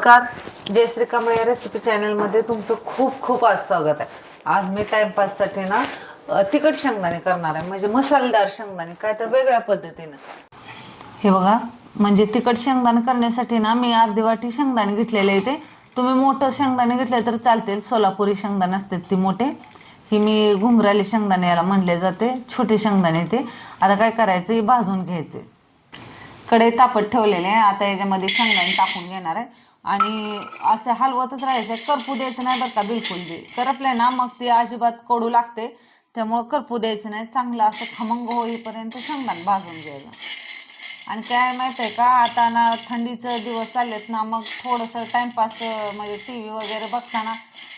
नमस्कार. जयश्री कांबळे रेसिपी चॅनलमध्ये तुमचं खूप खूप आज स्वागत आहे. आज मी टाइमपाससाठी ना तिखट शेंगदाणे करणार आहे. म्हणजे मसालेदार शेंगदाणे काय तर वेगळ्या पद्धतीनं. हे बघा म्हणजे तिखट शेंगदाणे करण्यासाठी ना मी अर्धी वाटी शेंगदाणे घेतलेले आहे ते. तुम्ही मोठं शेंगदाणे घेतले तर चालतील. सोलापुरी शेंगदाणे असतात ती मोठे. ही मी घुंगराली शेंगदाणे याला म्हणले जाते. छोटे शेंगदाणे ते. आता काय करायचं हे भाजून घ्यायचे. कडे तापत ठेवलेले आहे. आता याच्यामध्ये शेंगदाणे टाकून घेणार आहे. आणि असं हलवतच राहायचं. करपू द्यायचं नाही बरं का बिलकुल बी. करपले ना मग ती अजिबात कडू लागते. त्यामुळं करपू द्यायचं नाही. चांगलं असं खमंग होईपर्यंत शेंगदाण भाजून घ्यायचं. आणि काय माहिती आहे का आता ना थंडीचं दिवस चाललेत ना मग थोडंसं टाईमपास म्हणजे टी व्ही वगैरे बघताना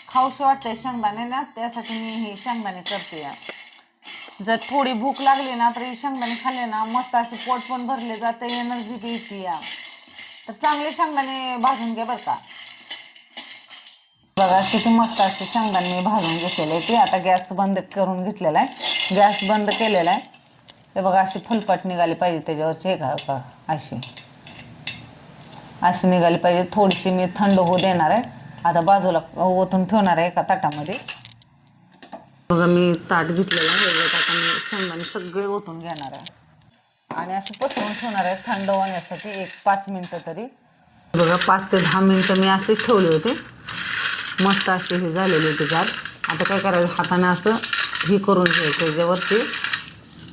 खाऊशी वाटतंय शेंगदाणे ना त्यासाठी मी हे शेंगदाणे करते या. जर थोडी भूक लागली ना तर ही शेंगदाणे खाल्ले ना मस्त असे पोट पण भरले जाते एनर्जी बी येते या. तर चांगले शेंगदाणे भाजून घे बरं का. बघा किती मस्त असे शेंगदाणे मी भाजून घेतलेले ते. आता गॅस बंद करून घेतलेला आहे. गॅस बंद केलेला आहे. हे बघा अशी फुलपट निघाली पाहिजे त्याच्यावरची. हे का का अशी. अशी निघाली पाहिजे. थोडीशी मी थंड होऊ देणार आहे. आता बाजूला ओतून ठेवणार आहे एका ताटामध्ये. बघा मी ताट घेतलेलं आहे. ताटा आता मी शेंगदाणे सगळे ओतून घेणार आहे. आणि असं पसरून ठेवणार आहे थंड होण्यासाठी एक पाच मिनटं तरी. बघा पाच ते दहा मिनटं मी असेच ठेवले होते. मस्त असे हे झालेले होते गार. आता काय करायचं हाताने असं हे करून घ्यायचं याच्यावरती.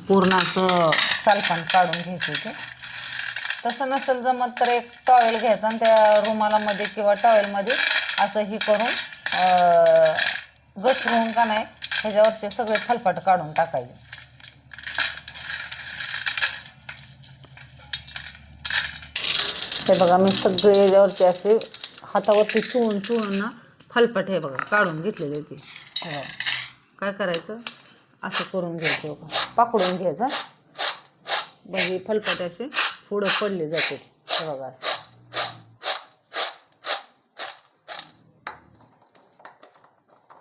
पूर्ण असं सालपान काढून घ्यायचं ते. तसं नसेल जमत तर एक टॉवेल घ्यायचा आणि त्या रुमालामध्ये किंवा टॉवेलमध्ये असं हे करून घसरून का नाही ह्याच्यावरचे सगळे फलफट काढून टाकायचे. हे बघा मी सगळे याच्यावरचे असे हातावरती चुळून चुळून ना फलपट हे बघा काढून घेतलेले ते. हे. काय करायचं? असं करून घ्यायचं बघा. पाकडून घ्यायचं. म्हणजे फलपट असे पुढं पडले जाते. हे बघा असं.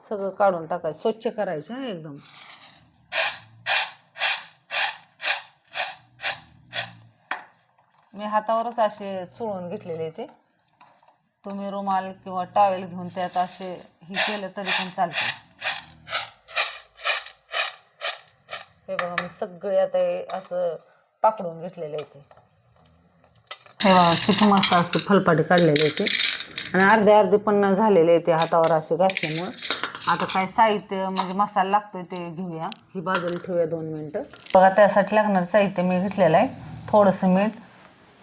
सगळं काढून टाकायचं. स्वच्छ करायचं एकदम. मी हातावरच असे चुळून घेतलेले ते. तुम्ही रुमाल किंवा टॉवेल घेऊन त्यात असे हे केलं तरी पण चालतं. हे बघा मी सगळे आता हे असं पाकडून घेतलेले आहे ते. हे बघा किती मस्त असं फलपाटी काढलेले आहे ते. आणि अर्धे अर्धे पण झालेले आहे ते हातावर असे घासल्यामुळं आता काय साहित्य म्हणजे मसाला लागतोय ते घेऊया. ही बाजूला ठेवूया दोन मिनटं. बघा त्यासाठी लागणारं साहित्य मी घेतलेलं आहे. थोडंसं मीठ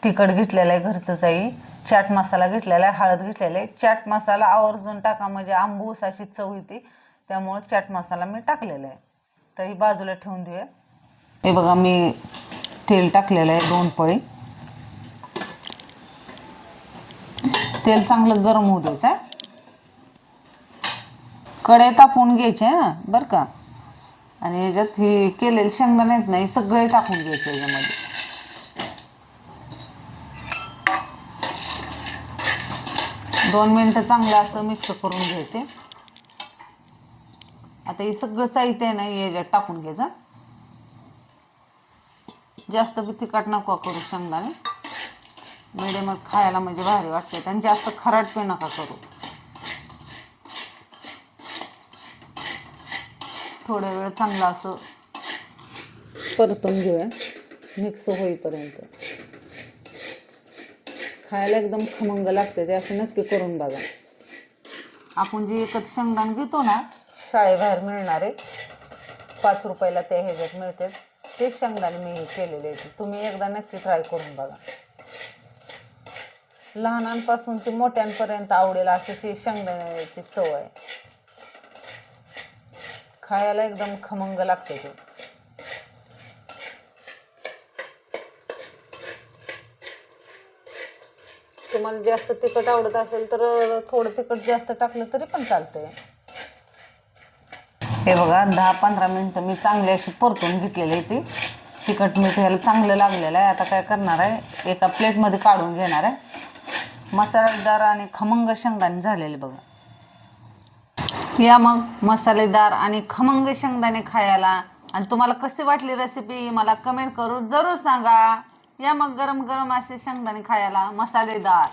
तिखट घेतलेलं आहे घरचंच आहे चाट मसाला घेतलेला आहे हळद घेतलेला आहे. चाट मसाला आवर्जून टाका म्हणजे आंबूस अशी चव येते. त्यामुळं चाट मसाला मी टाकलेला आहे. तर ही बाजूला ठेवून देऊया. हे बघा मी तेल टाकलेलं आहे दोन पळी. तेल चांगलं गरम होऊ द्यायचं आहे कडे तापवून घ्यायचे हां बरं का. आणि याच्यात हे केलेले शेंगदाणे आहेत ना हे सगळे टाकून घ्यायचे याच्यामध्ये. दोन मिनटं चांगलं असं मिक्स करून घ्यायचे. आता हे सगळं साहित्य आहे ना याच्यात टाकून घ्यायचं. जास्त बी तिखट नको करू शेंगदाणे. मिडियमच खायला म्हणजे भारी वाटते आणि जास्त खराट पे नका करू. थोड्या वेळ चांगलं असं परतून घेऊया. मिक्स होईपर्यंत. खायला एकदम खमंग लागते ते असं नक्की करून बघा. आपण जे एकच शेंगदाण घेतो ना शाळेबाहेर मिळणारे पाच रुपयाला ते ह्याच्यात मिळते ते शेंगदाणे मी हे केलेले आहेत. तुम्ही एकदा नक्की ट्राय करून बघा. लहानांपासून ते मोठ्यांपर्यंत आवडेल अशी शेंगदाण्याची चव आहे. खायला एकदम खमंग लागते ते. तुम्हाला जास्त तिखट आवडत असेल तर थोडं तिखट जास्त टाकलं तरी पण चालतंय. हे बघा दहा पंधरा मिनटं मी चांगली अशी परतून घेतलेली आहे ती. तिखट मीठ ह्याला चांगलं लागलेलं आहे. आता काय करणार आहे? एका प्लेटमध्ये काढून घेणार आहे. मसालेदार आणि खमंग शेंगदाणे झालेले बघा. या मग मसालेदार आणि खमंग शेंगदाणे खायला. आणि तुम्हाला कशी वाटली रेसिपी मला कमेंट करून जरूर सांगा. या मग गरम गरम असे शेंगदाणे खायला मसालेदार.